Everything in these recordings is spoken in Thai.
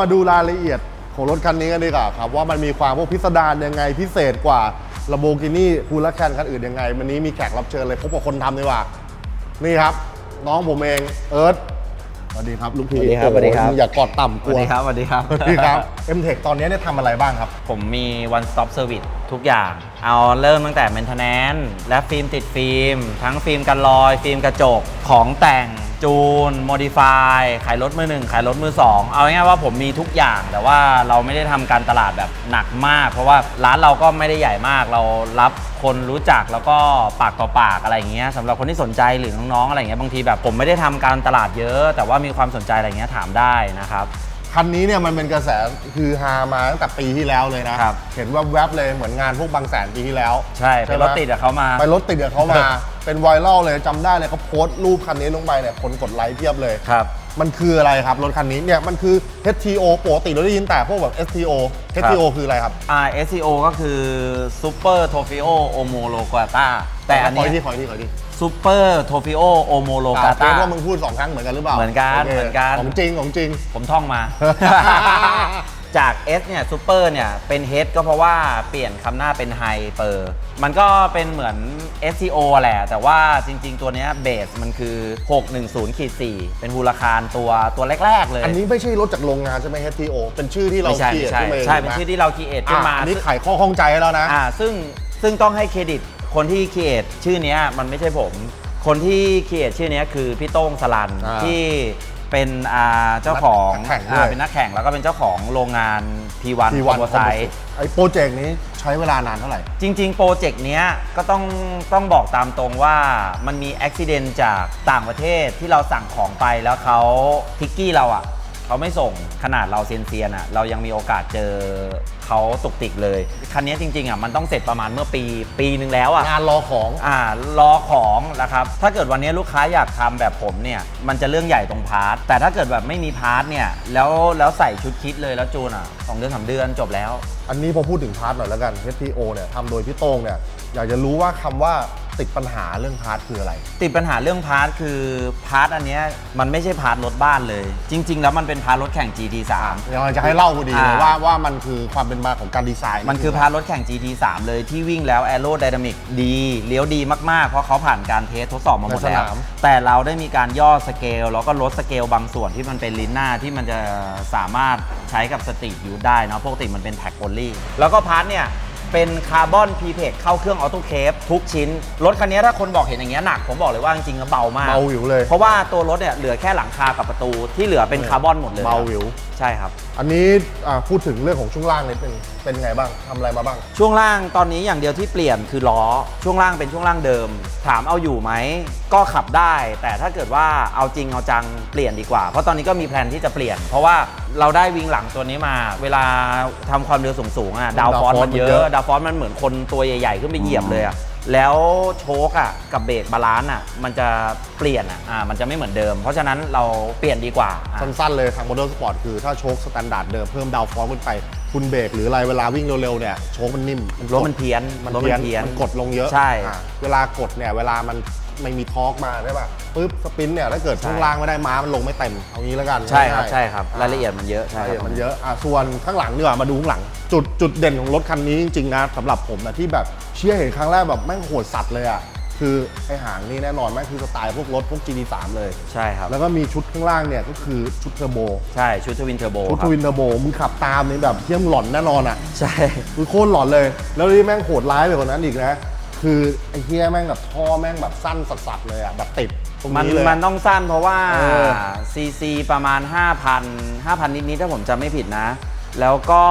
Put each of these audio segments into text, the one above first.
มาดูรายละเอียดของรถคันนี้กันดีกว่าครับ ว่ามันมีความพวกพิสดารยังไงพิเศษกว่าล a โบกินี่คูลแคนคันอื่นยังไง วันนี้มีแขกรับเชิญเลยพบกับคนทำดีกว่า นี่ครับ น้องผมเองเอิร์ธสวัสดีครับลูกพี่สวัสดีครับสวัสดีครับโอ้โหอย่ากอดต่ำกสลัวัวสดีครับสวัสดีครับสวัสดีครับ M-Tech ตอนนี้เนี่ยทำอะไรบ้างครับ ผมมี one stop service ทุกอย่าง เอาเริ่มตั้งแต่ maintenance และฟิล์มติดฟิล์ม ทั้งฟิล์มกันรอย ฟิล์มกระจกของแต่ง จูน modify ขายรถมือหนึ่งขายรถมือสองเอาง่ายๆว่าผมมีทุกอย่าง แต่ว่าเราไม่ได้ทำการตลาดแบบหนักมาก เพราะว่าร้านเราก็ไม่ได้ใหญ่มาก เรารับคนรู้จักแล้วก็ปากต่อปากอะไรอย่างเงี้ยสำหรับคนที่สนใจหรือน้องๆอะไรอย่างเงี้ยบางทีแบบผมไม่ได้ทำการตลาดเยอะ แต่ว่ามีความสนใจอะไรอย่างเงี้ยถามได้นะครับ คันนี้เนี่ยมันเป็นกระแสคือฮามาตั้งแต่ปีที่แล้วเลยนะครับ เห็นแวบๆเลยเหมือนงานพวกบางแสนปีที่แล้วใช่เป็นรถติดอะเขามา ไปรถติดกับเขามา เป็นไวรัลเลยจำได้เลยเขาโพสต์รูปคันนี้ลงไปเนี่ยคนกดไลค์เพียบเลยครับมันคืออะไรครับ รถคันนี้เนี่ยมันคือ HTO ปกติเราได้ยินแต่พวกแบบ STO HTO คืออะไรครับอ่า SEO ก็คือ Super Trofeo Omologata แต่อันขอเนี้อีกที่ขออี กที่ขออีกที่ Super Trofeo อ่าเก Omologata รงว่ามึงพูดสองครั้งเหมือนกันหรือเปล่าเหมือนกันโคเหมือนกัน ของจริงของจริง ผมท่องมา จาก S เนี่ย Super เนี่ยเป็น Head ก็เพราะว่าเปลี่ยนคำหน้าเป็น Hyper มันก็เป็นเหมือน SEO แหละ แต่ว่าจริง ๆ ตัวเนี้ยเบสมันคือ 610ขีด4เป็นฮูลาคารตัวตัวแรก ๆ เลยอันนี้ไม่ใช่รถจากโรงงานใช่ไหม HTO เป็นชื่อที่เราไม่ใช่เขียไม่นใช่ขึ้นมาเองใช่ถูกเป็นไหมชื่อที่เราคิดเอทขึ้นมา อะอันนี้ไขข้อข้องใจให้แล้วนะ อ่าซึ่งซึ่งต้องให้เครดิต คนที่ค r เอทชื่อเนี้ยมันไม่ใช่ผม คนที่ค r เอทชื่อเนี้ยคือพี่โต้งสลันอ่าที่เป็นอ่าเจ้าของนักแข่งด้วย อ่าเป็นนักแข่งแล้วก็เป็นเจ้าของโรงงาน P1 ทีควัอนมโบไซ ไอ้โปรเจกต์นี้ใช้เวลานานเท่าไหร่ จริงๆ โปรเจกต์เนี้ยก็ต้องต้องบอกตามตรงว่ามันมีอุบิเหตุจากต่างประเทศที่เราสั่งของไปแล้วเขาทิกกี้เราอะเขาไม่ส่งขนาดเราเซียนเซียนๆอะเรายังมีโอกาสเจอ เขาตุกติกเลย คันนี้จริงๆอะมันต้องเสร็จประมาณเมื่อปีปีหนึ่งแล้วอะ งานรอของ อ่ารอของนะครับ ถ้าเกิดวันนี้ลูกค้าอยากทำแบบผมเนี่ย มันจะเรื่องใหญ่ตรงพาร์ท แต่ถ้าเกิดแบบไม่มีพาร์ทเนี่ย แล้วแล้วใส่ชุดคิดเลยแล้วจูนอะ สองเดือนสามเดือนจบแล้ว อันนี้พอพูดถึงพาร์ทหน่อยแล้วกัน HTO เนี่ยทำโดยพี่โต้งเนี่ยอยากจะรู้ว่าคำว่าติดปัญหาเรื่องพาร์ทคืออะไร ติดปัญหาเรื่องพาร์ทคือพาร์ทอันเนี้ยมันไม่ใช่พาร์ทรถบ้านเลย จริง ๆ แล้วมันเป็นพาร์ทรถแข่ง GT3 เดี๋ยวเราจะให้เล่าพอดีเลยอ่า ว่าว่ามันคือความเป็นมาของการดีไซน์มันคือพาร์ทรถแข่ง GT3 เลยที่วิ่งแล้ว Aero Dynamic ดีเลี้ยวดีมากๆ เพราะเขาผ่านการเทสทดสอบมาหมดแล้ว แต่เราได้มีการย่อสเกล แล้วก็ลดสเกลบางส่วนที่มันเป็นลินหน้าที่มันจะสามารถใช้กับสตรีทยูได้เนอะปกติมันเป็นแท็กโอลี่แล้วก็พาร์ทเนี่ยเป็นคาร์บอนพีเพกเข้าเครื่องออโต้เคฟทุกชิ้น รถคันนี้ถ้าคนบอกเห็นอย่างเงี้ยหนัก ผมบอกเลยว่าจริงๆแล้วเบามาก เบาหวิวเลย เพราะว่าตัวรถเนี่ยเหลือแค่หลังคากับประตูที่เหลือเป็นคาร์บอนหมดเลย เบาหวิวใช่ครับ อันนี้อ่าพูดถึงเรื่องของช่วงล่างนิดนึงเป็นไงบ้างทำอะไรมาบ้าง ช่วงล่างตอนนี้อย่างเดียวที่เปลี่ยนคือล้อ ช่วงล่างเป็นช่วงล่างเดิม ถามเอาอยู่ไหม ก็ขับได้ แต่ถ้าเกิดว่าเอาจริงเอาจังเปลี่ยนดีกว่า เพราะตอนนี้ก็มีแพลนที่จะเปลี่ยน เพราะว่าเราได้วิงหลังตัวนี้มา เวลาทำความเร็วสูงๆอะดาวฟอนต์มันเยดาวฟอนต์มันเยอะอะ ดาวฟอนต์มันเหมือนคนตัวใหญ่ๆขึ้นไปเหยียบเลยอะ แล้วโชคอะกับเบรกบาลานซ์อะมันจะเปลี่ยนอะอ่ามันจะไม่เหมือนเดิม เพราะฉะนั้นเราเปลี่ยนดีกว่าอะ สั้นๆเลยทางโมเดลสปอร์ตคือถ้าโชคสแตนดาร์ดเดิมเพิ่มดาวฟอร์มขึ้นไป คุณเบรกหรืออะไรเวลาวิ่งเร็วๆเนี่ยโชคมันนิ่มรถมันเพี้ยนมันรถเพี้ยนเพี้ยนมันกดลงเยอะใช่ อ่าเวลากดเนี่ยเวลามัน ไม่มีทอร์กมาใช่ป่ะปุ๊บสปินเนี่ยถ้าเกิดใช่ช่วงล่างไม่ได้ม้ามันลงไม่เต็มเอางี้แล้วกันใช่ครับง่ายๆใช่ครับอ่รายละเอียดมันเยอะใช่รายละครับเอียดมันเยอะอะส่วนข้างหลังดีกว่ามาดูข้างหลัง จุดจุดเด่นของรถคันนี้จริงๆนะสำหรับผมนะที่แบบเชื่อเห็นครั้งแรกแบบแม่งโหดสัตว์เลยอะคือไอหางนี่แน่นอนแม่งคือสไตล์พวกรถพวก GT3 เลยใช่ครับแล้วก็มีชุดข้างล่างเนี่ยก็คือชุดเทอร์โบใช่ชุดทวินเทอร์โบชุดคทรับวินเทอร์โบมึงขับตามนี่แบบเที่ยมหลอนแน่นอนอะใช่คือโคตรหลอนเลย แล้วนี่แม่งโหดร้ายไปกว่านั้นอีกนะ คือไอ้เฮียแม่งแบบท่อแม่งแบบสั้นสัสๆเลยอะแบบติดตรงมันนี้เลย มันต้องสั้นเพราะว่าเออ ซีซีประมาณ 5,000 5,000นิดๆถ้าผมจำไม่ผิดนะ แล้วก็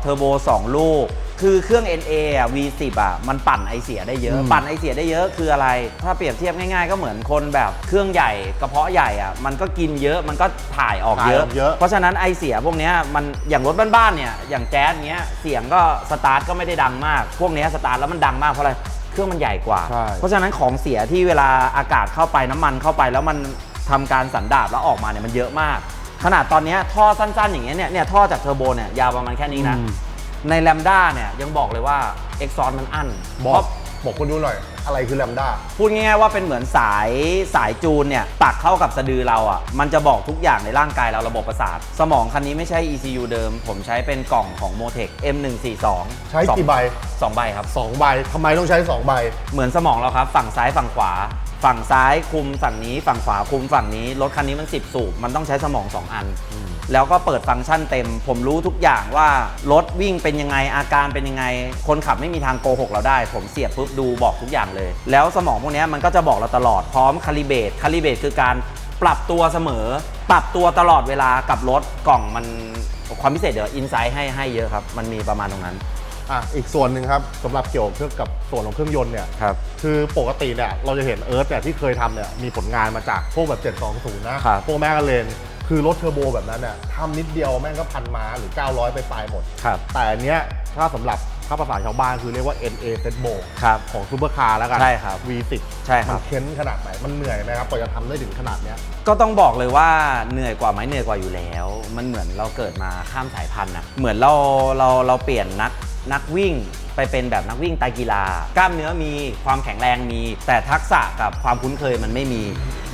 เทอร์โบ 2 ลูก คือเครื่อง NA อะ V10 อะ มันปั่นไอเสียได้เยอะ ปั่นไอเสียได้เยอะคืออะไร ถ้าเปรียบเทียบง่ายๆ ก็เหมือนคนแบบเครื่องใหญ่กระเพาะใหญ่อะ มันก็กินเยอะมันก็ถ่ายออกเยอะ ถ่ายออกเยอะ เพราะฉะนั้นไอเสียพวกเนี้ยมันอย่างรถบ้านๆเนี่ยอย่างแจ๊สเนี้ยเสียงก็สตาร์ทก็ไม่ได้ดังมาก พวกเนี้ยสตาร์ทแล้วมันดังมากเพราะอะไร เครื่องมันใหญ่กว่า ใช่ เพราะฉะนั้นของเสียที่เวลาอากาศเข้าไปน้ำมันเข้าไปแล้วมันทำการสันดาบแล้วออกมาเนี่ยมันเยอะมาก ขนาดตอนเนี้ยท่อสั้นๆ อย่างเงี้ยเนี่ยเนี่ยท่อจากเทอร์โบเนี่ยยาวประมาณแค่นี้นะ อืม ในแลมด้าเนี่ยยังบอกเลยว่าเอ็กซอนมันอั้น บอเพกราะบอกคนดูหน่อย อะไรคือแลมด้า พูดง่ายๆว่าเป็นเหมือนสายสายจูนเนี่ยปักเข้ากับสะดือเราอะ มันจะบอกทุกอย่างในร่างกายเราระบบประสาท สมองคันนี้ไม่ใช่ ECU เดิม ผมใช้เป็นกล่องของ Motec M142 ใช้กี่ใบสองใบครับสองใบทำไมต้องใช้สองใบ เหมือนสมองเราครับ ฝั่งซ้ายฝั่งขวา ฝั่งซ้ายคุมฝั่งนี้ ฝั่งขวาคุมฝั่งนี้ รถคันนี้มัน 10 สูบ มันต้องใช้สมอง 2 อัน แล้วก็เปิดฟังก์ชันเต็ม ผมรู้ทุกอย่างว่ารถวิ่งเป็นยังไงอาการเป็นยังไง คนขับไม่มีทางโกหกเราได้ ผมเสียบปุ๊บดูบอกทุกอย่างเลย แล้วสมองพวกเนี้ยมันก็จะบอกเราตลอดพร้อมคาลิเบตคาลิเบตคือการปรับตัวเสมอ ปรับตัวตลอดเวลากับรถกล่องมันความพิเศษเดี๋ยวอินไซต์ให้ให้เยอะครับ มันมีประมาณตรงนั้น อะอีกส่วนหนึ่งครับสำหรับเกี่ยวกับเครื่องกับส่วนของเครื่องยนต์เนี่ยครับ คือปกติเนี่ยเราจะเห็นเอิร์ธเนี่ยที่เคยทำเนี่ยมีผลงานมาจากพวกแบบ 720 นะครับ พวกแมกกาเลนคือรถเทอร์โบแบบนั้นเนี่ยทำนิดเดียวแม่งก็พันม้าหรือ 900 ไปปลายหมด ครับ แต่อันเนี้ยถ้าสำหรับถ้าภาษาชาวบ้านคือเรียกว่า NA Set b o ครับ ของซูเปอร์คาร์แล้วกัน ใช่ครับ V10 ใช่คมัรันบเค้นขนาดไหน มันเหนื่อยไหมครับกว่าจะทำได้ถึงขนาดเนี้ย ก็ต้องบอกเลยว่าเหนื่อยกว่าไหมเหนื่อยกว่าอยู่แล้ว มันเหมือนเราเกิดมาข้ามสายพันธุ์นะเหมือนเราเราเราเปลี่ยนนัก นักวิ่ง ไปเป็นแบบนักวิ่งไตรกีฬา กล้ามเนื้อมีความแข็งแรงมี แต่ทักษะกับความคุ้นเคยมันไม่มี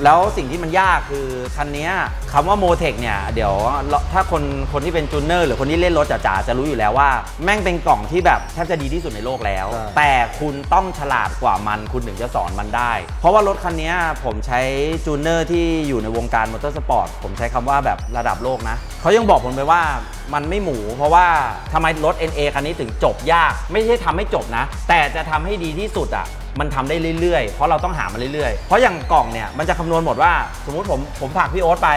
แล้วสิ่งที่มันยากคือคันเนี้ยคำว่าโมเทคเนี่ยเดี๋ยวถ้าคนคนที่เป็นจูเนอร์หรือคนที่เล่นรถจ๋าๆจะรู้อยู่แล้วว่า แม่งเป็นกล่องที่แบบแทบจะดีที่สุดในโลกแล้วใช่แต่คุณต้องฉลาดกว่ามันคุณถึงจะสอนมันได้ เพราะว่ารถคันนี้ผมใช้จูเนอร์ที่อยู่ในวงการมอเตอร์สปอร์ตผมใช้คำว่าแบบระดับโลกนะเขายังบอกผมไปว่ามันไม่หมู เพราะว่าทำไมรถ NA คันนี้ถึงจบยากไม่ใช่ทำให้จบนะ แต่จะทำให้ดีที่สุดอะมันทำได้เรื่อยๆ เพราะเราต้องหามันเรื่อยๆ เพราะอย่างกล่องเนี่ยมันจะคำนวณหมดว่าสมมุติผมผมฝากพี่โอ๊ตไป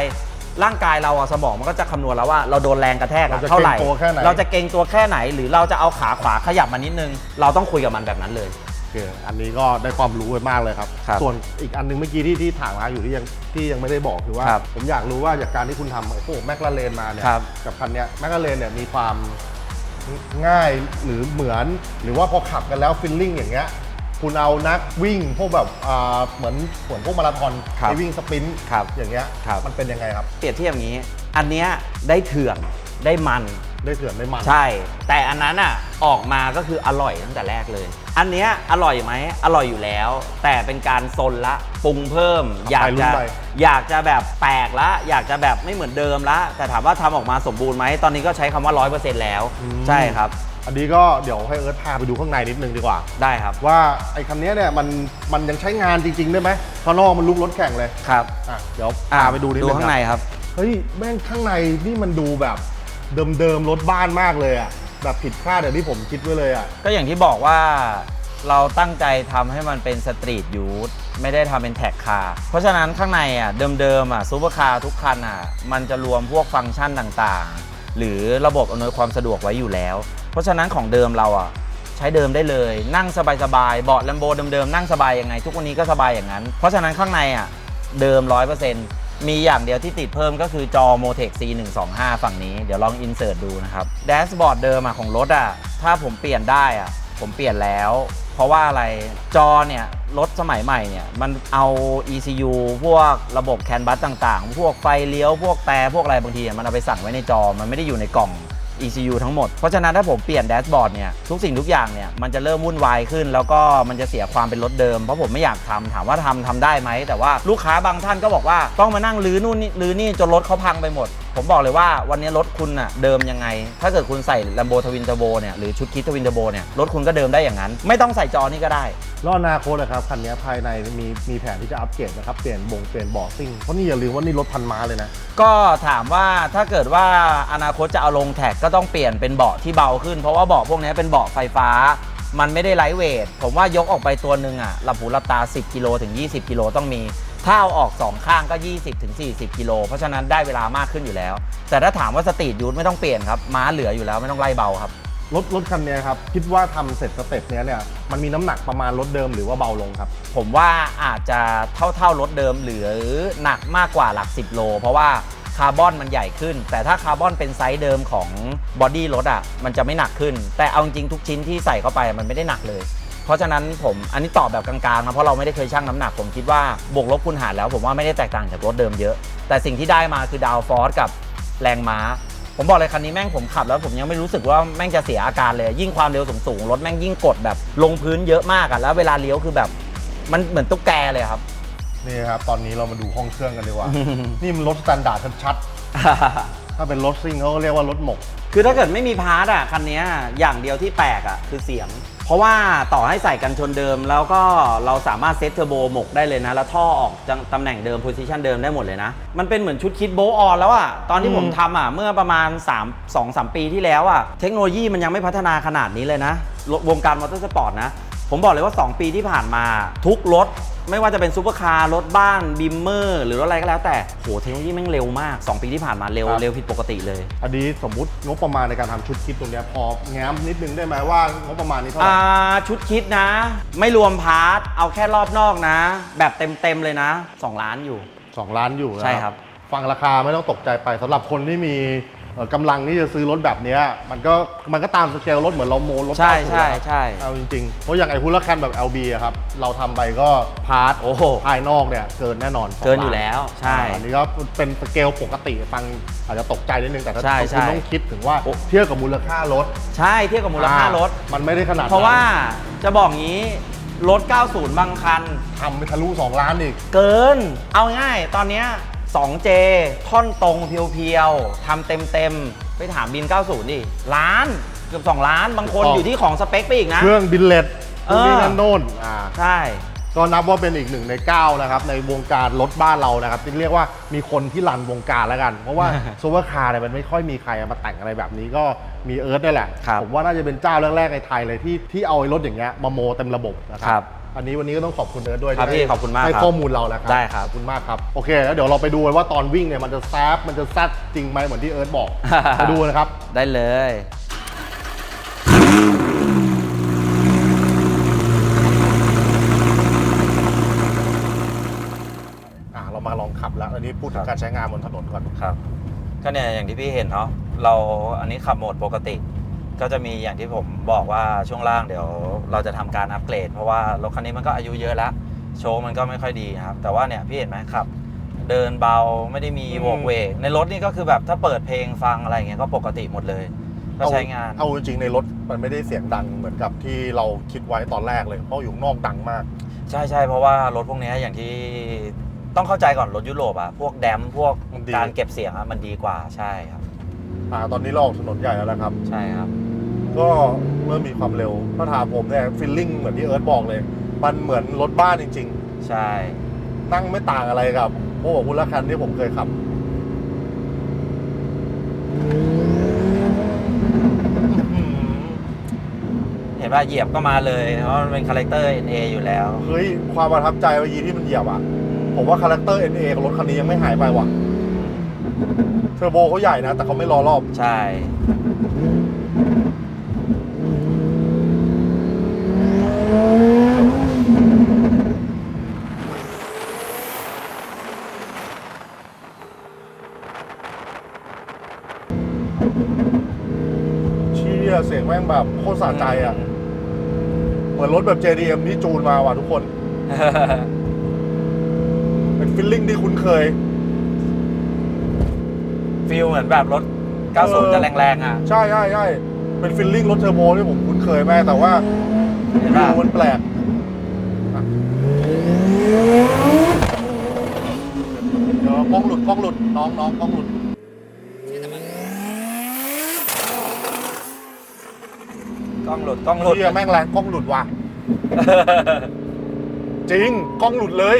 ร่างกายเราอะสมองมันก็จะคำนวณแล้วว่าเราโดนแรงกระแทกอะเราจะเท่าไหร่เกร็งตัวแค่ไหนเราจะเกรงตัวแค่ไหน หรือเราจะเอาขาขวาขยับมานิดนึง เราต้องคุยกับมันแบบนั้นเลยโอเคอันนี้ก็ได้ความรู้ไปมากเลยครับครับส่วนอีกอันหนึงเมื่อกี้ที่ที่ถามมาอยู่ที่ยังที่ยังไม่ได้บอกคือว่าครับผมอยากรู้ว่าจากการที่คุณทำไอ้พวกแมคลาเรนมาเนี่ยครับกับคันเนี้ยแมคลาเรนเนี่ยมีความ ง่ายหรือเหมือน หรือว่าพอขับกันแล้วฟิลลิ่งอย่างเงี้ยคุณเอานักวิ่งพวกแบบอ่าเหมือนเหมือนพวกมาราธอนครับไปวิ่งสปรินต์ครับอย่างเงี้ยครับ มันเป็นยังไงครับ เปรียบเทียบอย่างนี้ อันเนี้ยได้เถื่อนได้มัน ได้เถื่อนได้มัน ใช่ แต่อันนั้นอะออกมาก็คืออร่อยตั้งแต่แรกเลย อันเนี้ยอร่อยไหมอร่อยอยู่แล้ว แต่เป็นการซนละปรุงเพิ่ม อยากจะอยากจะแบบแปลกละ อยากจะแบบไม่เหมือนเดิมละ แต่ถามว่าทำออกมาสมบูรณ์ไหมตอนนี้ก็ใช้คำว่า100%แล้ว ใช่ครับอันนี้ก็เดี๋ยวให้เอิร์ธพาไปดูข้างในนิดนึงดีกว่า ได้ครับว่าไอ้คันเนี้ยเนี่ยมันมันยังใช้งานจริง ๆ ได้ไหมข้างนอกมันลุกรถแข่งเลยครับอะเดี๋ยวอะพาไปดูนิดนึดูงข้างในครับ เฮ้ยแม่งข้างในนี่มันดูแบบ เดิมๆรถบ้านมากเลยอะแบบผิดคาดอย่างที่ผมคิดไว้เลยอะ ก็อย่างที่บอกว่าเราตั้งใจทำให้มันเป็นสตรีทยูทไม่ได้ทำเป็นแท็กคาร์เพราะฉะนั้นข้างในอะเดิมๆอะซูเปอร์คาร์ทุกคันอะมันจะรวมพวกฟังก์ชันต่างๆ หรือระบบอำนวยความสะดวกไว้อยู่แล้ว เพราะฉะนั้นของเดิมเราอะใช้เดิมได้เลย นั่งสบายๆเบาะแลมโบเดิมๆนั่งสบายยังไง ทุกวันนี้ก็สบายอย่างนั้น เพราะฉะนั้นข้างในอะเดิม 100% มีอย่างเดียวที่ติดเพิ่มก็คือจอ Motec C125 ฝั่งนี้เดี๋ยวลองอินเสิร์ตดูนะครับแดชบอร์ดเดิมอะของรถอะถ้าผมเปลี่ยนได้อะผมเปลี่ยนแล้ว เพราะว่าอะไรจอเนี่ยรถสมัยใหม่เนี่ยมันเอา ECU พวกระบบแคนบัสต่างๆ พวกไฟเลี้ยวพวกแต่พวกอะไรบางทีมันเอาไปสั่งไว้ในจอมันไม่ได้อยู่ในกล่อง ECU ทั้งหมด เพราะฉะนั้นถ้าผมเปลี่ยนแดชบอร์ดเนี่ยทุกสิ่งทุกอย่างเนี่ยมันจะเริ่มวุ่นวายขึ้น แล้วก็มันจะเสียความเป็นรถเดิม เพราะผมไม่อยากทำถามว่าทำทำได้ไหม แต่ว่าลูกค้าบางท่านก็บอกว่าต้องมานั่งรื้อนู่นรื้อนี่จนรถเขาพังไปหมด ผมบอกเลยว่าวันนี้รถคุณน่ะเดิมยังไง ถ้าเกิดคุณใส่ Lambo Twin Turbo เนี่ยหรือชุดคิด Twin Turbo เนี่ยรถคุณก็เดิมได้อย่างนั้น ไม่ต้องใส่จอนี่ก็ได้แล้วอนาคตนะครับคันเนี้ยภายในมีมีแผนที่จะอัปเกรดนะครับเปลี่ยนบงเปลี่ยนเบาะซิ่งเพราะนี่อย่าลืมว่านี่รถพันม้าเลยนะก็ถามว่าถ้าเกิดว่าอนาคตจะเอาลงแท็กก็ต้องเปลี่ยนเป็นเบาะที่เบาขึ้น เพราะว่าเบาะพวกนี้เป็นเบาะไฟฟ้ามันไม่ได้ไลท์เวท ผมว่ายกออกไปตัวหนึ่งอะหลับหูหลับตา 10 กิโลถึง 20 กิโลต้องมี ถ้าเอาออก 2 ข้างก็ 20ถึง40 กิโล เพราะฉะนั้นได้เวลามากขึ้นอยู่แล้ว แต่ถ้าถามว่าสตรีทยูทไม่ต้องเปลี่ยนครับ ม้าเหลืออยู่แล้วไม่ต้องไล่เบาครับ รถรถคันเนี้ยครับ คิดว่าทำเสร็จสเต็ปเนี้ยเนี่ยมันมีน้ำหนักประมาณรถเดิมหรือว่าเบาลงครับ ผมว่าอาจจะเท่าเท่ารถเดิมหรือหนักมากกว่าหลัก 10 โล เพราะว่าคาร์บอนมันใหญ่ขึ้น แต่ถ้าคาร์บอนเป็นไซส์เดิมของบอดี้รถอะมันจะไม่หนักขึ้น แต่เอาจริงๆทุกชิ้นที่ใส่เข้าไปมันไม่ได้หนักเลย เพราะฉะนั้นผมอันนี้ตอบแบบกลางๆนะเพราะเราไม่ได้เคยชั่งน้ำหนัก ผมคิดว่าบวกลบคูณหารแล้ว ผมว่าไม่ได้แตกต่างจากรถเดิมเยอะ แต่สิ่งที่ได้มาคือดาวฟอร์สกับแรงม้า ผมบอกเลยคันนี้แม่งผมขับแล้วผมยังไม่รู้สึกว่าแม่งจะเสียอาการเลย ยิ่งความเร็วสูงๆรถแม่งยิ่งกดแบบลงพื้นเยอะมากอะแล้วเวลาเลี้ยวคือแบบ มันเหมือนตุ๊กแกเลยครับ นี่ครับ ตอนนี้เรามาดูห้องเครื่องกันดีกว่า นี่มันรถสแตนดาร์ดชัดๆถ้าเป็นรถซิ่งเขาก็เรียกว่ารถหมก คือถ้าเกิดไม่มีพาร์ทอะคันเนี้ยอย่างเดียวที่แปลกอะคือเสียงเพ ราะว่าต่อให้ใส่กันชนเดิม แล้วก็เราสามารถเซตเทอร์โบหมกได้เลยนะ แล้วท่อออกจตำแหน่งเดิมโพซิชันเดิมได้หมดเลยนะ มันเป็นเหมือนชุดคิดโบออนแล้วอะตอนที่ผมทำอะเมื่อประมาณ 3 2 3 ปีที่แล้วอะเทคโนโลยีมันยังไม่พัฒนาขนาดนี้เลยนะ วงการมอเตอร์สปอร์ตนะ ผมบอกเลยว่า 2 ปีที่ผ่านมาทุกรถ ไม่ว่าจะเป็นซูเปอร์คาร์รถบ้านบิมเมอร์หรือรถอะไรก็แล้วแต่โหเทคโนโลยีแม่งเร็วมาก 2 ปีที่ผ่านมาเร็วครับ เร็วผิดปกติเลย อันนี้สมมุติงบประมาณในการทำชุดคิดตรงเนี้ยพอแง้มนิดนึงได้ไหมว่างบประมาณนี้เท่าไหร่ อ่าชุดคิดนะ ไม่รวมพาร์ทเอาแค่รอบนอกนะ แบบเต็มๆเลยนะ 2 ล้านอยู่สองล้านอยู่นะใช่ครับ ฟังราคาไม่ต้องตกใจไปสำหรับคนที่มีเอ่อ กำลังที่จะซื้อรถแบบเนี้ยมันก็มันก็ตามสเกลรถเหมือนเราโมรถใช่90ใช่อะครับใช่ เอาจริงๆ เพราะอย่างไอ้ฮุลแคนแบบ LB อะครับเราทำไปก็พาร์ทโอ้โห ภายนอกเนี่ยเกินแน่นอนสงเกินอยู่ล้าแล้วใช่อ่าอันนี้ก็เป็นสเกลปกติฟังอาจจะตกใจนิดนึงแต่ถ้าใช่คุณใช่ต้องคิดถึงว่าโอ้ เทียบกับมูลค่ารถใช่เทียบกับมูลค่ารถ อ่มันไม่ได้ขนาดนั้นเพราะว่าจะบอกงี้รถ 90 บางคัน ทำไปทะลุ2ล้านอีก เกิน เอาง่ายตอนเนี้ย 2J ท่อนตรงเพียวๆทำเต็มๆ ไปถามบิน 90 ดิ ล้าน เกือบ 2 ล้าน บางคนถูกต้อง อยู่ที่ของสเปคไปอีกนะ เครื่องบินเลตเออ นี่นั่นโน่นอ่าใช่ ก็นับว่าเป็นอีกหนึ่งในเก้านะครับในวงการรถบ้านเรานะครับที่เรียกว่ามีคนที่รันวงการแล้วกัน เพราะว่า ซูเปอร์คาร์เนี่ยมันไม่ค่อยมีใครมาแต่งอะไรแบบนี้ก็มีเอิร์ธนี่แหละ ครับ ผมว่าน่าจะเป็นเจ้าแรกๆในไทยเลยที่ที่เอาไอ้รถอย่างเงี้ยมาโมเต็มระบบนะคครัรับ อันนี้วันนี้ก็ต้องขอบคุณเอิร์ธด้วยครับที่พี่ขอบคุณมากให้ครับข้อมูลเราแล้วครัได้ครับ ขอบคุณมากครับโอเคแล้วเดี๋ยวเราไปดูกันว่าตอนวิ่งเนี่ยมันจะแซฟมันจะแซดจริงไหมเหมือนที่เอิร์ธบอกไปดูนะครับ ได้เลย อ่าเรามาลองขับแล้ว อันนี้พูดถึงการใช้งานบนถนนก่อน ครับ ก็เนี่ยอย่างที่พี่เห็นเนาะเราอันนี้ขับโหมดปกติ ก็จะมีอย่างที่ผมบอกว่าช่วงล่างเดี๋ยวเราจะทำการอัปเกรด เพราะว่ารถคันนี้มันก็อายุเยอะแล้วโชว์มันก็ไม่ค่อยดีนะครับ แต่ว่าเนี่ยพี่เห็นไหมขับ เดินเบาไม่ได้มีอืมโวกเวกในรถนี่ก็คือแบบถ้าเปิดเพลงฟังอะไรอย่างเงี้ยก็ปกติหมดเลยก็ใช้งานเอาจริงๆในรถมันไม่ได้เสียงดังเหมือนกับที่เราคิดไว้ตอนแรกเลยเพราะอยู่ข้างนอกดังมาก ใช่ใช่เพราะว่ารถพวกเนี้ยอย่างที่ต้องเข้าใจก่อนรถยุโรปอะพวกแดมพวกมันดีการเก็บเสียงอะมันดีกว่าใช่ครับอ่าตอนนี้เราออกถนนใหญ่แล้วนะครับ ใช่ครับ ก็เริ่มมีความเร็วถ้าถามผมเนี่ยฟิลลิ่งเหมือนที่เอิร์ธบอกเลย มันเหมือนรถบ้านจริง ใช่ ๆ นั่งไม่ต่างอะไรกับพวกคุณละคันที่ผมเคยขับเห็นว่าเหยียบก็มาเลยเพราะมันเป็นคาแรคเตอร์ NA อยู่แล้ว เฮ้ย ความประทับใจเมื่อกี้ที่มันเหยียบอะ ผมว่าคาแรคเตอร์ NA ของรถคันนี้ยังไม่หายไปว่ะ เทอร์โบเขาใหญ่นะ แต่เขาไม่รอรอบ ใช่ ยเสียงแม่งแบบโคตรสะใจอะ เหมือนรถแบบ JDM ที่จูนมาว่ะทุกคน เป็นฟิลลิ่งที่คุ้นเคย ฟิลเหมือนแบบรถ 90 จะแรงๆอะ ใช่ใช่ใช่เป็นฟิลลิ่งรถเทอร์โบที่ผมคุ้นเคยแม่แต่ว่าเห็นป่ะดูมันแปลกอะเดี๋ยวกล้องหลุดกล้องหลุดน้องน้องกล้องหลุด กล้องหลุดกล้องหลุดเชี่ยแม่งแรงกล้องหลุดว่ะ จริงกล้องหลุดเลย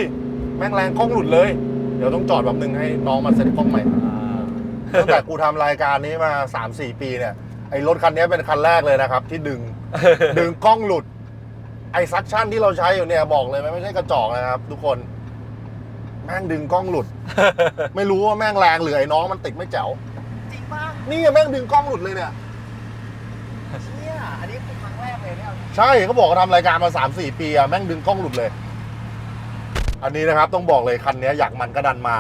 แม่งแรงกล้องหลุดเลย เดี๋ยวต้องจอดแบบนึงให้น้องมาเซ็ตกล้องใหม่ตั้งแต่กูทำรายการนี้มา3-4ปีเนี่ยไอ้รถคันนี้เป็นคันแรกเลยนะครับ ที่ดึง ดึงกล้องหลุด ไอ้ซักชั่นที่เราใช้อยู่เนี่ยบอกเลยมันไม่ใช่กระจอกนะครับ ทุกคน แม่งดึงกล้องหลุด ไม่รู้ว่าแม่งแรงหรือไอ้น้องมันติดไม่แจ๋วจริงป่ะนี่แม่งดึงกล้องหลุดเลยเนี่ยเนี่ยอันนี้คือครั้งแรกเลยเนี่ยเอาจริง ใช่เขาบอกเขาทำรายการมา 3-4 ปีอะแม่งดึงกล้องหลุดเลย อันนี้นะครับต้องบอกเลยคันนี้อยากมันก็ดันมา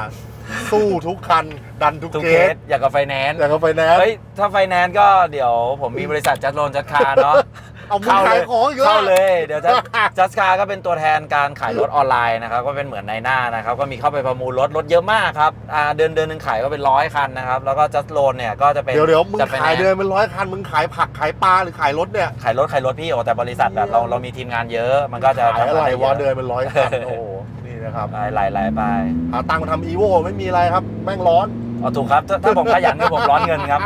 สู้ทุกคันดันทุกทุกเคเคสสอยากกับไฟแนนซ์อยากเขาไปแนนซ์ เฮ้ยถ้าไฟแนนซ์ก็เดี๋ยวผมมีบริษัทจัดโลนจัดคาร์เนาะ เอามึงเข้าเลขายยของอีกแล้วเข้าเลย เดี๋ยวจะจัสคาก็เป็นตัวแทนการขายรถออนไลน์นะครับ ก็เป็นเหมือนในหน้านะครับ ก็มีเข้าไปประมูลรถ รถเยอะมากครับอ่าเดือนเดือนหนึ่งขายก็เป็นร้อยคันนะครับ แล้วก็จัสโลนเนี่ยก็จะเป็นเดี๋ยวเดี๋ยวมึงจะป็ขายเดือนเป็นร้อยคัน มึงขายผักขายปลาหรือขายรถเนี่ย ขายรถขายรถพี่โอแต่บริษัทแบบเราเรามีทีมงานเยอะ มันก็จะขายอะไรวะทำเดือนเป็นร้อยคัน โอ้โห นี่นะครับ หลายหลายหลายไปหาตังค์มาทำอีโวไม่มีอะไรครับ แม่งร้อน เอาถูกครับ ถ้าถ้าผมขยันคือผมร้อนเงินครับ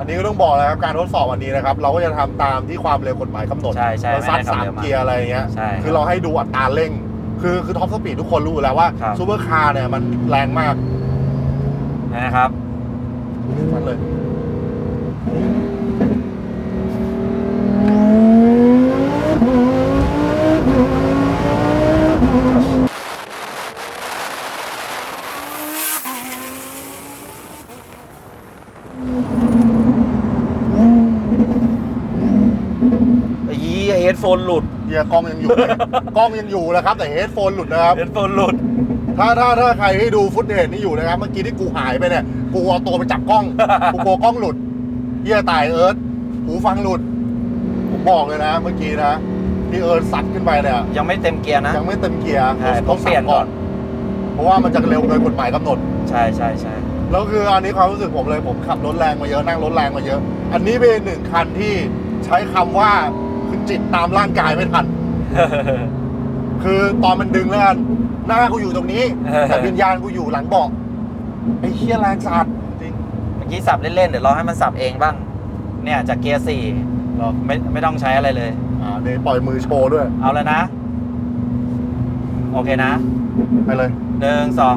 อันนี้ก็ต้องบอกนะครับการทดสอบวันนี้นะครับ เราก็จะทำตามที่ความเร็วกฎหมายกำหนดใช่ใช่เราซัดไม่ได้สามทำเร็วมาก เกียร์อะไรอย่างเงี้ย ใช่ครับคือเราให้ดูอัตราเร่ง คือคือท็อปสปีดทุกคนรู้อยู่แล้วว่าครับ ซูเปอร์คาร์เนี่ยมันแรงมากนะครับ มันเลยยีเฮดโฟนหลุด เฮียกล้องยังอยู่ กล้องยังอยู่นะครับ แต่เฮดโฟนหลุดนะครับเฮดโฟนหลุด ถ้าถ้าถ้าใครที่ดูฟุตเทจนี่อยู่นะครับ เมื่อกี้ที่กูหายไปเนี่ย กูเอาตัวไปจับกล้อง กูกลัวกล้องหลุดเฮียตายเอิร์ธหูฟังหลุด ผมบอกเลยนะ เมื่อกี้นะที่เอิร์ธซัดขึ้นไปเนี่ย ยังไม่เต็มเกียร์นะ ยังไม่เต็มเกียร์ใช่ต้องเปลี่ยนก่อน เพราะว่ามันจะเร็วเกินกฎหมายกำหนด ใช่ใช่ใช่แล้วคืออันนี้ความรู้สึกผมเลยผมขับรถแรงมาเยอะนั่งรถแรงมาเยอะ อันนี้เป็นหนึ่งคันที่ใช้คำว่า คือจิตตามร่างกายไม่ทัน คือตอนมันดึงแล้วกันหน้ากูอยู่ตรงนี้ แต่วิญญาณกูอยู่หลังเบาะไอ้เคี้ยแรงสัตว์จริงเมื่อกี้สับเล่นๆเดี๋ยวเราให้มันสับเองบ้าง เนี่ยจากเกียร์สี่เหรอไม่ไม่ต้องใช้อะไรเลยอ่าเดี๋ยวปล่อยมือโชว์ด้วย เอาเลยนะ โอเคนะ ไปเลยหนึ่งสอง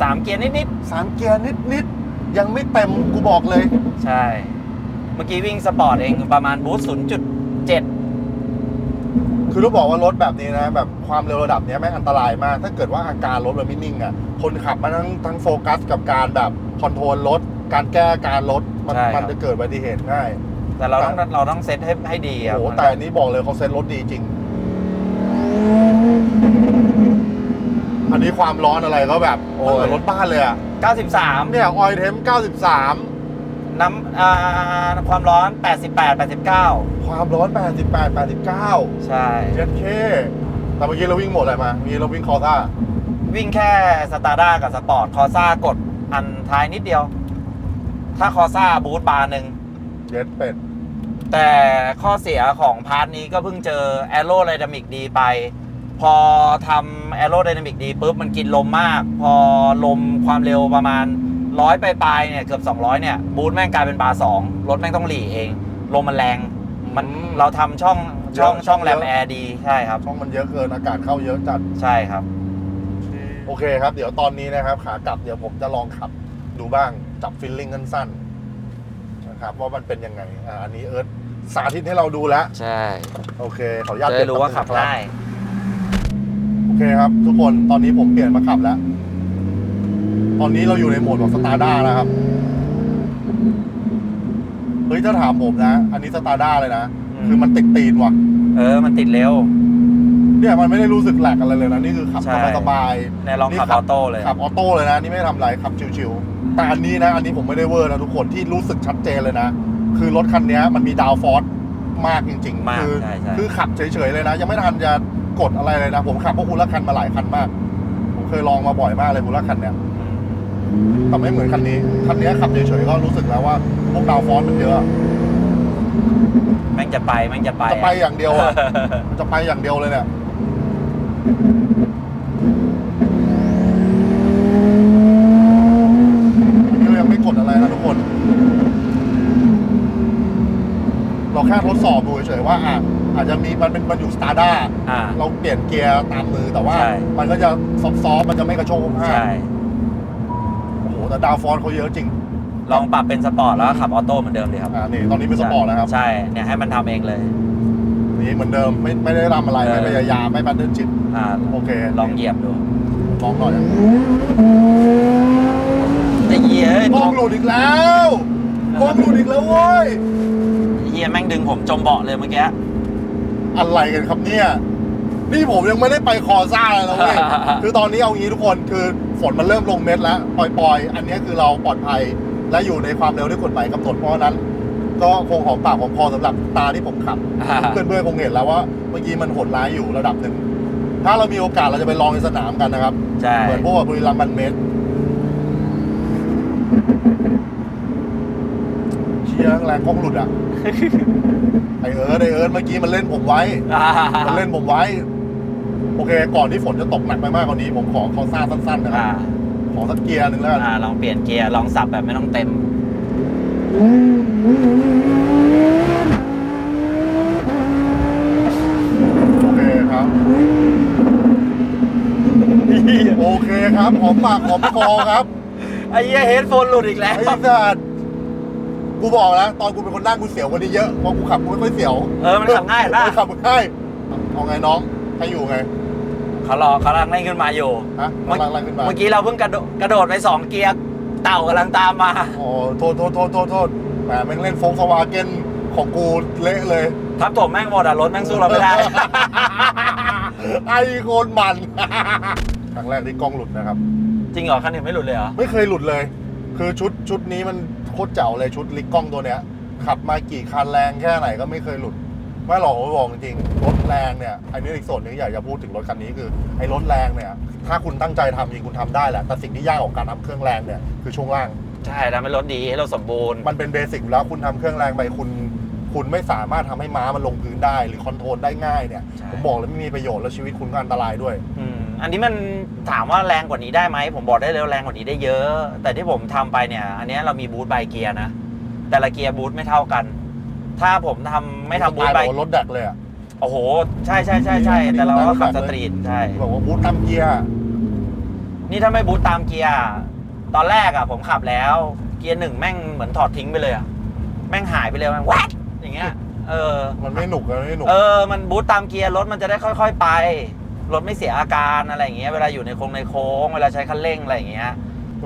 สามเกียร์นิด สามเกียร์นิดนิดๆยังไม่เต็มกูบอกเลยๆใช่ เมื่อกี้วิ่งสปอร์ตเองประมาณบูสต์ศูนย์จุดเจ็ดคือต้องบอกว่ารถแบบนี้นะ แบบความเร็วระดับเนี้ยแม่งอันตรายมาก ถ้าเกิดว่าอาการรถมันไม่นิ่งอะคนขับมันทั้งทั้งโฟกัสกับการแบบคอนโทรลรถ การแก้การรถมันใช่ครับ มันจะเกิดอุบัติเหตุง่ายแต่เราต้องเราต้องเซตให้ให้ดีคโอ้รับโหแต่อันนี้บอกเลยเขาเซ็ตรถดีจริง อันนี้ความร้อนอะไรก็แบบโอ้ยรถบ้านเลยอะ93เนี่ยออยเทม 93 น้ำอ่าความร้อน 88 89 ความร้อน 88 89 ใช่ เจ็ดเคแต่เมื่อกี้เราวิ่งหมดอะไรมาเมื่อกี้เราวิ่งคอท่าวิ่งแค่สตาร์ด้ากับสปอร์ตคอซ่ากดอันท้ายนิดเดียว ถ้าคอซ่าบูทบาร์หนึ่ง เจ็ดเป็ดแต่ข้อเสียของพาร์ทนี้ก็เพิ่งเจอแอโรไดนามิกดีไป พอทำแอโรไดนามิกดีปุ๊บมันกินลมมาก พอลมความเร็วประมาณร้อยปลายๆเนี่ยเกือบ 200 เนี่ย บูทแม่งกลายเป็นบาร์สองรถแม่งต้องหลีเอง ลมมันแรงมันเราทำช่องช่องช่องแรมแอร์ดีใช่ครับ ช่องมันเยอะเกินอากาศเข้าเยอะจัด ใช่ครับ โอเคครับ เดี๋ยวตอนนี้นะครับ ขากลับเดี๋ยวผมจะลองขับดูบ้างจับฟิลลิ่งสั้นๆนะครับว่ามันเป็นยังไงอ่าอันนี้เอิร์ธสาธิตให้เราดูแล้ว ใช่โอเคขออนุญาตจะได้รู้ว่าขับเปลี่ยนได้โอ เคครับทุกคนตอนนี้ผมเปลี่ยนมาขับแล้ว ตอนนี้เราอยู่ในโหมดของสตาร์ด้านะครับ เฮ้ยถ้าถามผมนะ อันนี้สตาร์ด้าเลยนะ อืม คือมันติดตีนว่ะ เออ มันติดเร็ว เนี่ยมันไม่ได้รู้สึกแหลกอะไรเลยนะ นี่คือขับใช่ สบายๆ ในลองขับออโต้เลย ขับออโต้เลยนะ นี่ไม่ทำอะไรขับชิวๆแต่อันนี้นะ อันนี้ผมไม่ได้เวอร์นะทุกคนที่รู้สึกชัดเจนเลยนะ คือรถคันนี้มันมีดาวฟอร์สมากจริงมากคืใช่ใช่ คือขับเฉยๆเลยนะ ยังไม่ทันจะ กดอะไรเลยนะ ผมขับพวกคูละคันมาหลายคันมาก ผมเคยลองมาบ่อยมากเลยคูละคันเนี่ยแต่ไม่เหมือนคันนี้ คันนี้ขับเฉยๆก็รู้สึกแล้วว่า พวกดาวฟอร์สมันเยอะแม่งจะไปแม่งจะไปจะไปอย่างเดียวอะมันจะไปอย่างเดียวเลยเนี่ย อันนี้เรายังไม่กดอะไรนะทุกคน เราแค่ทดสอบดูเฉยๆว่าอะอาจจะมีมันเป็นมันอยู่สตาร์ด้าอ่า เราเปลี่ยนเกียร์ตามมือแต่ว่าใช่ มันก็จะซอฟต์ๆมันจะไม่กระโชกห้าใช่ โอ้โหแต่ดาวฟอนต์เขาเยอะจริงลองปรับเป็นสปอร์ตแล้วก็ขับออโต้เหมือนเดิมเลยครับอ่านี่ตอนนี้เป็นสปอร์ตแล้วครับ ใช่เนี่ยให้มันทำเองเลย นี่เหมือนเดิมไม่ไม่ได้ทำอะไรเออ ไม่พยายามไม่บันเดิลจิตอ่าโอเคลองเหยียบดูลองหน่อยไอ้เหี้ยกล้องหลุดอีกแล้วกล้องหลุดอีกแล้วเว้ยไอ้ เหี้ยแม่งดึงผมจมเบาะเลยเมื่อกี้อะไรกันครับเนี่ย นี่ผมยังไม่ได้ไปคอซ่าเลยนะเว้ย คือตอนนี้เอางี้ทุกคนคือฝนมันเริ่มลงเม็ดแล้วปล่อยๆ อันนี้คือเราปลอดภัยและอยู่ในความเร็วที่กฎหมายกำหนดเพราะฉะนั้น ก็คงหอมปากหอมคอสำหรับตาที่ผมขับ เพื่อนๆคงเห็นแล้วว่าเมื่อกี้มันโหดร้ายอยู่ระดับหนึ่ง ถ้าเรามีโอกาสเราจะไปลองในสนามกันนะครับใช่เหมือนพวกบุรีรัมย์บันเม ยร์แรงกล้องหลุดอะ ไอเอิร์ธไอเอิร์ธเมื่อกี้มันเล่นผมไว้ มันเล่นผมไว้ โอเค ก่อนที่ฝนจะตกหนักไปมากกว่านี้ ผมขอขอซ่าสั้นๆนะครับ ขอสักเกียร์หนึ่งแล้วกันอ่าลองเปลี่ยนเกียร์ ลองสับแบบไม่ต้องเต็ม โอเคครับ โอเคครับ หอมปากหอมคอครับ ไอ้เหี้ยเฮดโฟนหลุดอีกแล้ว ไอ้สัตว์ กูบอกแล้วตอนกูเป็นคนนั่งกูเสียวกว่านี้เยอะเพราะกูขับกูไม่ค่อยเสียวเออมันขับง่ายเห็นปะมันขับง่ายเอาไงน้องให้อยู่ไงเขารอเขากำลังเล่นขึ้นมาอยู่ฮะเมื่อกำลังไล่ขึ้นมาเมื่อกี้เราเพิ่งกระโดดกระโดดไปสองเกียร์เต่ากำลังตามมาอ๋อโทษโทษโทษโทษโทษแหมแม่งเล่นโฟงสวาเกนของกูเละเลยทับถมแม่งหมดอะรถแม่งสู้เราไม่ได้ไอโคนมันครั้งแรกที่กล้องหลุดนะครับ จริงเหรอคันอื่นไม่หลุดเลยเหรอไม่เคยหลุดเลย คือชุดชุดนี้มันโค ตรเจ๋วเลยชุดลิกกล้องตัวเนี้ย ขับมากี่คันแรงแค่ไหนก็ไม่เคยหลุด ไม่หรอกผมบอกจริงๆรถแรงเนี่ยอันนี้อีกส่วนหนึงอยากจะพูดถึงรถคันนี้คือไอ้รถแรงเนี่ยถ้าคุณตั้งใจทำจริงคุณทำได้แหละแต่สิ่งที่ยากของการทำเครื่องแรงเนี่ยคือช่วงล่าง ใช่ทำให้รถดีให้รถสมบูรณ์ มันเป็นเบสิกอยู่แล้วคุณทำเครื่องแรงไปคุณ คุณไม่สามารถทำให้ม้ามันลงพื้นได้ หรือคอนโทรลได้ง่ายเนี่ยใช่ ผมบอกเลยไม่มีประโยชน์แล้วชีวิตคุณก็อันตรายด้วย อืม อันนี้มันถามว่าแรงกว่านี้ได้ไหมผมบอกได้เลยว่าแรงกว่านี้ได้เยอะ แต่ที่ผมทำไปเนี่ย อันเนี้ยเรามีบูทใบเกียร์นะแต่ละเกียร์บูทไม่เท่ากัน ถ้าผมทำไม่ทำบูทตายใบบอกว่ารถแดกเลยอะโอ้โห ใช่ใช่ใช่ใช่แต่เราก็ขับสตรีทใช่บอกว่าบูทตามเกียร์นี่ถ้าไม่บูทตามเกียร์ตอนแรกอะผมขับแล้ว เกียร์หนึ่งแม่งเหมือนถอดทิ้งไปเลยอะแม่งหายไปเลยแม่งวัดอย่างเงี้ยเออ มันไม่หนุกมันไม่หนุก เออ มันบูตตามเกียร์รถมันจะได้ค่อย ๆ ไป รถไม่เสียอาการอะไรอย่างเงี้ยเวลาอยู่ในโค้งในโค้งเวลาใช้คันเร่งอะไรอย่างเงี้ย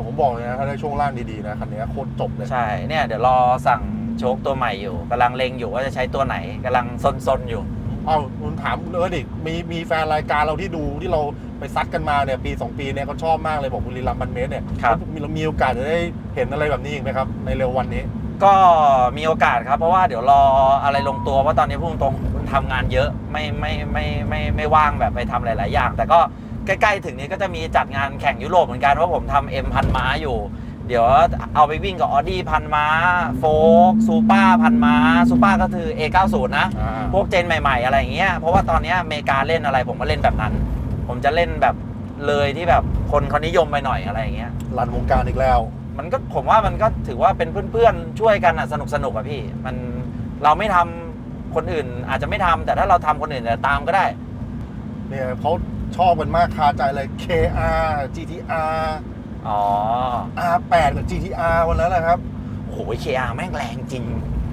ผมบอกเลยนะถ้าได้ช่วงล่างดีๆนะคันนี้โคตรจบเลยใช่เนี่ยเดี๋ยวรอสั่งโชคตัวใหม่อยู่กำลังเล็งอยู่ว่าจะใช้ตัวไหนกำลังซนๆอยู่เอาคุณถามเออดิมีมีแฟนรายการเราที่ดูที่เราไปซัดกันมาเนี่ยปี 2 ปีเนี่ยเขาชอบมากเลยบอกบุรีรัมย์บันเมสเนี่ยครับมีเรามีโอกาสจะได้เห็นอะไรแบบนี้อีกไหมครับในเร็ววันนี้ ก็มีโอกาสครับ เพราะว่าเดี๋ยวรออะไรลงตัวว่าตอนนี้พูดตรงๆทำงานเยอะไม่ไม่ไม่ไม่ไม่ไม่ว่างแบบไปทำหลาย ๆ อย่าง แต่ก็ใกล้ ๆ ถึงนี้ก็จะมีจัดงานแข่งยุโรปเหมือนกันว่าผมทำเอ็มพันม้าอยู่ เดี๋ยวเอาไปวิ่งกับออดี้พันม้าโฟกซูเปอร์พันม้าซูเปอร์ก็คือ A90 นะอ่าพวกเจนใหม่ ๆ อะไรอย่างเงี้ยเพราะว่าตอนเนี้ยอเมริกาเล่นอะไรผมก็เล่นแบบนั้น ผมจะเล่นแบบเลยที่แบบคนเขานิยมไปหน่อยอะไรอย่างเงี้ยรันวงการอีกแล้ว มันก็ผมว่ามันก็ถือว่าเป็นเพื่อนๆช่วยกันอะสนุกสนุกอะพี่ มันเราไม่ทำคนอื่นอาจจะไม่ทำแต่ถ้าเราทำคนอื่นจะตามก็ได้ เนี่ยเขาชอบกันมากคาใจเลย KR GTR อ๋อ R8 กับ GTR วันนั้นนะครับโอ้ยเคอาแม่งแรงจริง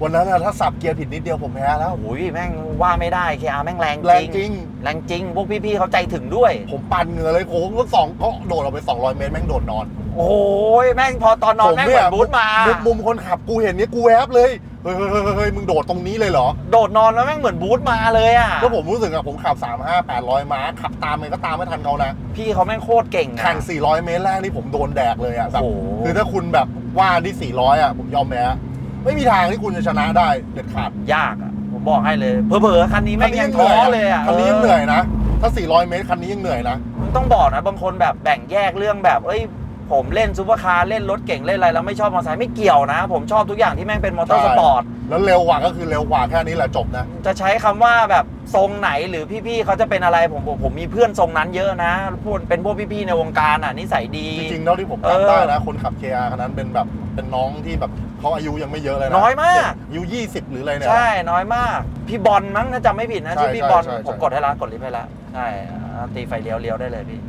วันนั้นนะถ้าสับเกียร์ผิดนิดเดียวผมแพ้แล้วโอ้ยแม่งว่าไม่ได้เคอาแม่งแรงแรงจริงแรงจริงพวกพี่ๆเขาใจถึงด้วย ผมปั่นเหงื่อเลยโค้งรถสองก็โดดออกไป 200 เมตรแม่งโดดนอน โอ้ยแม่งพอตอนนอนแม่งเหมือนบูทมา มุมมุมคนขับกูเห็นเนี้ยกูแวบเลย เฮ้ยเฮ้ยเฮ้ยเฮ้ยมึงโดดตรงนี้เลยเหรอ โดดนอนแล้วแม่งเหมือนบูทมาเลยอะก็ผมรู้สึกอะผมขับ 3 5 800 ม้า ขับตามมันก็ตามไม่ทันเขานะ พี่เขาแม่งโคตรเก่งอะ แข่ง 400 เมตรแรกนี่ผมโดนแดกเลยอะแบบโอ้โห คือถ้าคุณแบบว่าที่ 400อะผมยอมแพ้ไม่มีทางที่คุณจะชนะได้เด็ดขาดยากอะผมบอกให้เลยเผลอๆคันนี้แม่งยังท้อเลยอะคันนี้ยังเหนื่อยนะ ถ้า 400 เมตรคันนี้ยังเหนื่อยนะมึงต้องบอกนะบางคนแบบแบ่งแยกเรื่องแบบเอ้ย ผมเล่นซูเปอร์คาร์เล่นรถเก่งเล่นอะไรแล้วไม่ชอบมอเตอร์ไซค์ไม่เกี่ยวนะ ผมชอบทุกอย่างที่แม่งเป็นมอเตอร์สปอร์ต แล้วเร็วกว่าก็คือเร็วกว่าแค่นี้แหละจบนะ จะใช้คำว่าแบบทรงไหนหรือพี่ๆเขาจะเป็นอะไรผมผมผมมีเพื่อนทรงนั้นเยอะนะพูดเป็นพวกพี่ๆในวงการอะนิสัยดี จริงๆเท่าที่ผมเออจำได้นะ คนขับ KR คันนั้นเป็นแบบเป็นน้องที่แบบเขาอายุยังไม่เยอะเลยนะน้อยมากอายุ20หรืออะไรเนี่ยใช่น้อยมาก พี่บอลมั้งถ้าจำไม่ผิดนะใช่ชื่อพี่บอลใช่ใช่ผมกดให้ละกดลิฟต์ให้ละใช่อ่าตีไฟเลี้ยวเลี้ยวได้เลยพี่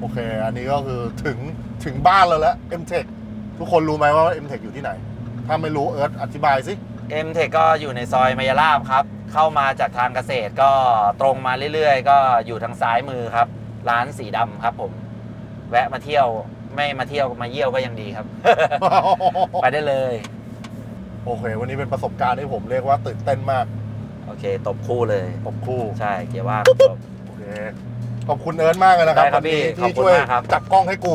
โอเค อันนี้ก็คือถึง ถึงบ้านเราแล้ว M-Tech ทุกคนรู้ไหมว่า M-Tech อยู่ที่ไหน ถ้าไม่รู้เอิร์ธอธิบายสิ เอ็มเทคก็อยู่ในซอยมายาลาบครับ เข้ามาจากทางเกษตรก็ตรงมาเรื่อยๆ ก็อยู่ทางซ้ายมือครับ ร้านสีดำครับผม แวะมาเที่ยวไม่มาเที่ยวมาเยี่ยวก็ยังดีครับ ไปได้เลย โอเค วันนี้เป็นประสบการณ์ที่ผมเรียกว่าตื่นเต้นมากโอเค ตบคู่เลยตบคู่ ใช่ เกียร์ว่างจบโอเค ขอบคุณเอิร์ธมากเลยนะครับได้ครับวันนี้พี่ขอบที่คุณช่วยมากครับ จับกล้องให้กู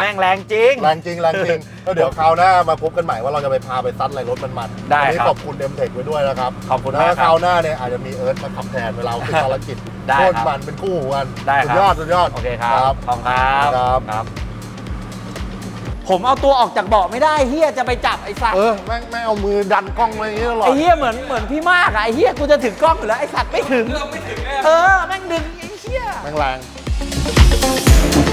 แม่งแรงจริง แรงจริงแรงจริงแล้วเดี๋ยวคราวหน้ามาพบกันใหม่ว่าเราจะไปพาไปซัดอะไรรถมันๆได้วันนี้ครับ ขอบคุณเดมเทคไว้ด้วยนะครับขอบคุณแล้วมากครับคราวหน้าเนี่ยอาจจะมีเอิร์ธมาขับแทนเวลาขึ้นภารกิจได้โคคตรัรบมันเป็นคู่หูกันได้สุครัดบยอดสุดยอด โอเคครับ ขอบคุณครับครับ ครับ ผมเอาตัวออกจากเบาะไม่ได้เฮียจะไปจับไอ้สัตว์ เออแม่งไม่เอามือดันกล้องอะไรอย่างเงี้ยตลอด ไอ้เฮียเหมือนเหมือนพี่มากอะไอ้เฮียกูจะถึงกล้องอยู่แล้วไอ้สัตว์ไม่ถึง เออแม่งดึงไอ้เฮีย แรงแรง